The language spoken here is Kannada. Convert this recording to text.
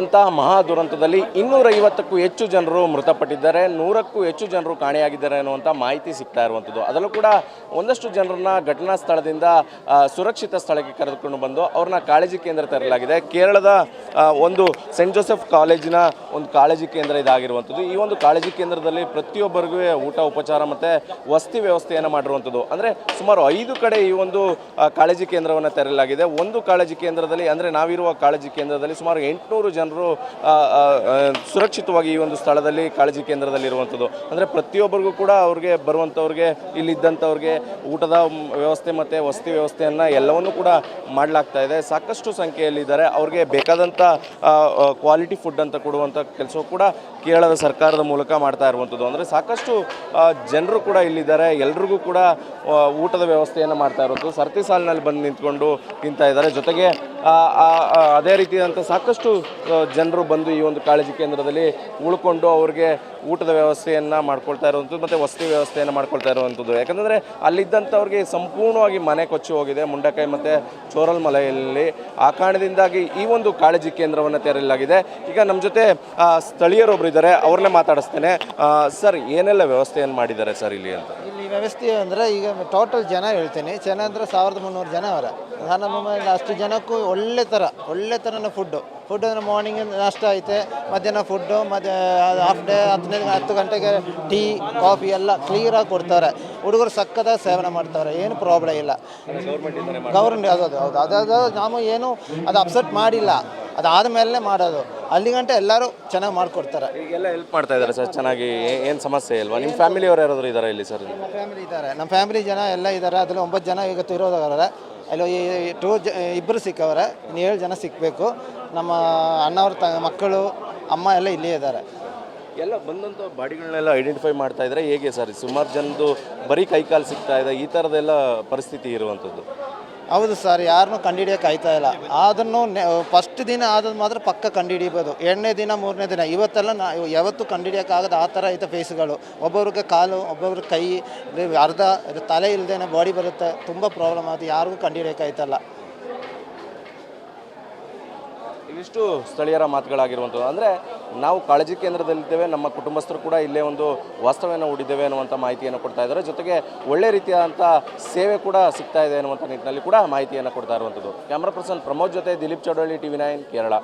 ಅಂತ ಮಹಾ ದುರಂತದಲ್ಲಿ ಇನ್ನೂರ ಐವತ್ತಕ್ಕೂ ಹೆಚ್ಚು ಜನರು ಮೃತಪಟ್ಟಿದ್ದಾರೆ. ನೂರಕ್ಕೂ ಹೆಚ್ಚು ಜನರು ಕಾಣೆಯಾಗಿದ್ದಾರೆ ಅನ್ನುವಂಥ ಮಾಹಿತಿ ಸಿಗ್ತಾ ಇರುವಂಥದ್ದು. ಅದರಲ್ಲೂ ಕೂಡ ಒಂದಷ್ಟು ಜನರನ್ನ ಘಟನಾ ಸ್ಥಳದಿಂದ ಸುರಕ್ಷಿತ ಸ್ಥಳಕ್ಕೆ ಕರೆದುಕೊಂಡು ಬಂದು ಅವ್ರನ್ನ ಕಾಳಜಿ ಕೇಂದ್ರ ತರಲಾಗಿದೆ. ಕೇರಳದ ಒಂದು ಸೆಂಟ್ ಜೋಸೆಫ್ ಕಾಲೇಜಿನ ಒಂದು ಕಾಳಜಿ ಕೇಂದ್ರ ಇದಾಗಿರುವಂಥದ್ದು. ಈ ಒಂದು ಕಾಳಜಿ ಕೇಂದ್ರದಲ್ಲಿ ಪ್ರತಿಯೊಬ್ಬರಿಗೂ ಊಟ, ಉಪಚಾರ ಮತ್ತು ವಸತಿ ವ್ಯವಸ್ಥೆಯನ್ನು ಮಾಡಿರುವಂಥದ್ದು. ಅಂದರೆ ಸುಮಾರು ಐದು ಕಡೆ ಈ ಒಂದು ಕಾಳಜಿ ಕೇಂದ್ರವನ್ನು ತೆರಲಾಗಿದೆ ಒಂದು ಕಾಳಜಿ ಕೇಂದ್ರದಲ್ಲಿ, ಅಂದರೆ ನಾವಿರುವ ಕಾಳಜಿ ಕೇಂದ್ರದಲ್ಲಿ ಸುಮಾರು ಎಂಟುನೂರು ಜನರು ಸುರಕ್ಷಿತವಾಗಿ ಈ ಒಂದು ಸ್ಥಳದಲ್ಲಿ ಕಾಳಜಿ ಕೇಂದ್ರದಲ್ಲಿ ಇರುವಂಥದ್ದು ಅಂದರೆ ಪ್ರತಿಯೊಬ್ಬರಿಗೂ ಕೂಡ ಅವ್ರಿಗೆ ಬರುವಂಥವ್ರಿಗೆ, ಇಲ್ಲಿದ್ದಂಥವ್ರಿಗೆ ಊಟದ ವ್ಯವಸ್ಥೆ ಮತ್ತು ವಸತಿ ವ್ಯವಸ್ಥೆಯನ್ನು ಎಲ್ಲವನ್ನೂ ಕೂಡ ಮಾಡಲಾಗ್ತಾ ಇದೆ. ಸಾಕಷ್ಟು ಸಂಖ್ಯೆಯಲ್ಲಿದ್ದಾರೆ. ಅವ್ರಿಗೆ ಬೇಕಾದಂಥ ಕ್ವಾಲಿಟಿ ಫುಡ್ ಅಂತ ಕೊಡುವಂಥ ಕೆಲಸವೂ ಕೂಡ ಕೇರಳದ ಸರ್ಕಾರದ ಮೂಲಕ ಮಾಡ್ತಾ ಇರುವಂಥದ್ದು. ಅಂದರೆ ಸಾಕಷ್ಟು ಜನರು ಕೂಡ ಇಲ್ಲಿದ್ದಾರೆ. ಎಲ್ರಿಗೂ ಕೂಡ ಊಟದ ವ್ಯವಸ್ಥೆಯನ್ನು ಮಾಡ್ತಾ ಇರೋದು ಸರತಿ ಸಾಲಿನಲ್ಲಿ ಬಂದು ನಿಂತ್ಕೊಂಡು ತಿಂತಾ ಇದ್ದಾರೆ. ಜೊತೆಗೆ ಅದೇ ರೀತಿಯಾದಂಥ ಸಾಕಷ್ಟು ಜನರು ಬಂದು ಈ ಒಂದು ಕಾಳಜಿ ಕೇಂದ್ರದಲ್ಲಿ ಉಳ್ಕೊಂಡು ಅವ್ರಿಗೆ ಊಟದ ವ್ಯವಸ್ಥೆಯನ್ನು ಮಾಡ್ಕೊಳ್ತಾ ಇರುವಂಥದ್ದು ಮತ್ತು ವಸತಿ ವ್ಯವಸ್ಥೆಯನ್ನು ಮಾಡ್ಕೊಳ್ತಾ ಇರುವಂಥದ್ದು. ಯಾಕಂದರೆ ಅಲ್ಲಿದ್ದಂಥವ್ರಿಗೆ ಸಂಪೂರ್ಣವಾಗಿ ಮನೆ ಕೊಚ್ಚಿ ಹೋಗಿದೆ. ಮುಂಡಕಾಯಿ ಮತ್ತು ಚೋರಲ್ ಮಲೆಯಲ್ಲಿ ಆ ಕಾರಣದಿಂದಾಗಿ ಈ ಒಂದು ಕಾಳಜಿ ಕೇಂದ್ರವನ್ನು ತೆರಲಾಗಿದೆ ಈಗ ನಮ್ಮ ಜೊತೆ ಸ್ಥಳೀಯರೊಬ್ಬರು ಇದ್ದಾರೆ. ಅವ್ರನ್ನೇ ಮಾತಾಡಿಸ್ತೇನೆ. ಸರ್, ಏನೆಲ್ಲ ವ್ಯವಸ್ಥೆಯನ್ನು ಮಾಡಿದ್ದಾರೆ ಸರ್ ಇಲ್ಲಿ ಅಂತ? ಇಲ್ಲಿ ವ್ಯವಸ್ಥೆ ಅಂದರೆ ಈಗ ಟೋಟಲ್ ಜನ ಹೇಳ್ತೀನಿ ಜನ ಅಂದರೆ ಸಾವಿರದ ಮುನ್ನೂರು ಜನ ಅವರ ನಮ್ಮ ಅಷ್ಟು ಜನಕ್ಕೂ ಒಳ್ಳೆ ಥರ ಒಳ್ಳೆ ಥರನ ಫುಡ್ಡು ಫುಡ್ ಅಂದರೆ ಮಾರ್ನಿಂಗ್ ನಾಷ್ಟ ಐತೆ ಮಧ್ಯಾಹ್ನ ಫುಡ್ಡು ಮತ್ತು ಹಾಫ್ ಡೇ ಹದಿನೈದು ಹತ್ತು ಗಂಟೆಗೆ ಟೀ ಕಾಫಿ ಎಲ್ಲ ಕ್ಲಿಯರಾಗಿ ಕೊಡ್ತಾರೆ ಹುಡುಗರು ಸಕ್ಕದ ಸೇವನೆ ಮಾಡ್ತಾರೆ ಏನು ಪ್ರಾಬ್ಲಮ್ ಇಲ್ಲ ಗೌರ್ಮೆಂಟ್ ಅದು ಅದು ಹೌದು ಅದಾದ ನಾವು ಏನು ಅದು ಅಪ್ಸೆಟ್ ಮಾಡಿಲ್ಲ ಅದಾದ ಮೇಲೆ ಮಾಡೋದು. ಅಲ್ಲಿಗಂಟ ಎಲ್ಲರೂ ಚೆನ್ನಾಗಿ ಮಾಡಿಕೊಡ್ತಾರೆ. ಈಗೆಲ್ಲ ಹೆಲ್ಪ್ ಮಾಡ್ತಾ ಇದ್ದಾರೆ ಸರ್ ಚೆನ್ನಾಗಿ ಏನು ಸಮಸ್ಯೆ ಇಲ್ವಾ? ನಿಮ್ಮ ಫ್ಯಾಮಿಲಿಯವರು ಯಾರಾದರೂ ಇದ್ದಾರೆ ಇಲ್ಲಿ ಸರ್? ನಮ್ಮ ಫ್ಯಾಮಿಲಿ ಇದ್ದಾರೆ. ನಮ್ಮ ಫ್ಯಾಮಿಲಿ ಜನ ಎಲ್ಲ ಇದ್ದಾರೆ. ಅದರಲ್ಲಿ ಒಂಬತ್ತು ಜನ ಈಗ ತಿರೋದಾಗಾರೆ ಅಲ್ಲಿ ಈ ಟೂ ಜ ಇಬ್ಬರು ಸಿಕ್ಕವ್ರೆ. ಇನ್ನು ಏಳು ಜನ ಸಿಕ್ಕಬೇಕು ನಮ್ಮ ಅಣ್ಣವ್ರ ತ ಮಕ್ಕಳು ಅಮ್ಮ ಎಲ್ಲ ಇಲ್ಲೇ ಇದ್ದಾರೆ. ಎಲ್ಲ ಬಂದಂಥ ಬಾಡಿಗಳನ್ನೆಲ್ಲ ಐಡೆಂಟಿಫೈ ಮಾಡ್ತಾ ಇದ್ದಾರೆ ಹೇಗೆ ಸರ್? ಸುಮಾರು ಜನದು ಬರೀ ಕೈಕಾಲು ಸಿಗ್ತಾ ಇದೆ. ಈ ಥರದ್ದೆಲ್ಲ ಪರಿಸ್ಥಿತಿ ಇರುವಂಥದ್ದು ಹೌದು ಸರ್ ಯಾರನ್ನೂ ಕಂಡುಹಿಡಿಯೋಕೆ ಆಯ್ತಾ ಇಲ್ಲ. ಅದನ್ನು ಫಸ್ಟ್ ದಿನ ಆದದ್ದು ಮಾತ್ರ ಪಕ್ಕ ಕಂಡುಹಿಡಿಬೋದು ಎರಡನೇ ದಿನ, ಮೂರನೇ ದಿನ. ಇವತ್ತೆಲ್ಲ ನಾ, ಯಾವತ್ತೂ ಕಂಡುಹಿಡಿಯೋಕ್ಕಾಗದ ಆ ಥರ ಐತೆ ಫೇಸ್ಗಳು ಒಬ್ಬೊಬ್ರಿಗೆ ಕಾಲು, ಒಬ್ಬೊಬ್ರ ಕೈ ಅರ್ಧ ತಲೆ ಇಲ್ಲದೇನೆ ಬಾಡಿ ಬರುತ್ತೆ. ತುಂಬ ಪ್ರಾಬ್ಲಮ್ ಆಗುತ್ತೆ ಯಾರಿಗೂ ಕಂಡುಹಿಡಿಯೋಕೆ ಆಯ್ತಲ್ಲ ಇವಿಷ್ಟು ಸ್ಥಳೀಯರ ಮಾತುಗಳಾಗಿರುವಂಥದ್ದು. ಅಂದರೆ ನಾವು ಕಾಳಜಿ ಕೇಂದ್ರದಲ್ಲಿದ್ದೇವೆ, ನಮ್ಮ ಕುಟುಂಬಸ್ಥರು ಕೂಡ ಇಲ್ಲೇ ಒಂದು ವಾಸ್ತವ್ಯನ ಹೂಡಿದ್ದೇವೆ ಅನ್ನುವಂಥ ಮಾಹಿತಿಯನ್ನು ಕೊಡ್ತಾ ಇದ್ದಾರೆ. ಜೊತೆಗೆ ಒಳ್ಳೆ ರೀತಿಯಾದಂಥ ಸೇವೆ ಕೂಡ ಸಿಗ್ತಾ ಇದೆ ಅನ್ನುವಂಥ ನಿಟ್ಟಿನಲ್ಲಿ ಕೂಡ ಮಾಹಿತಿಯನ್ನು ಕೊಡ್ತಾ ಇರುವಂಥದ್ದು. ಕ್ಯಾಮ್ರಾ ಪರ್ಸನ್ ಪ್ರಮೋದ್ ಜೊತೆ Dilip Chowdalli T V nine, Kerala.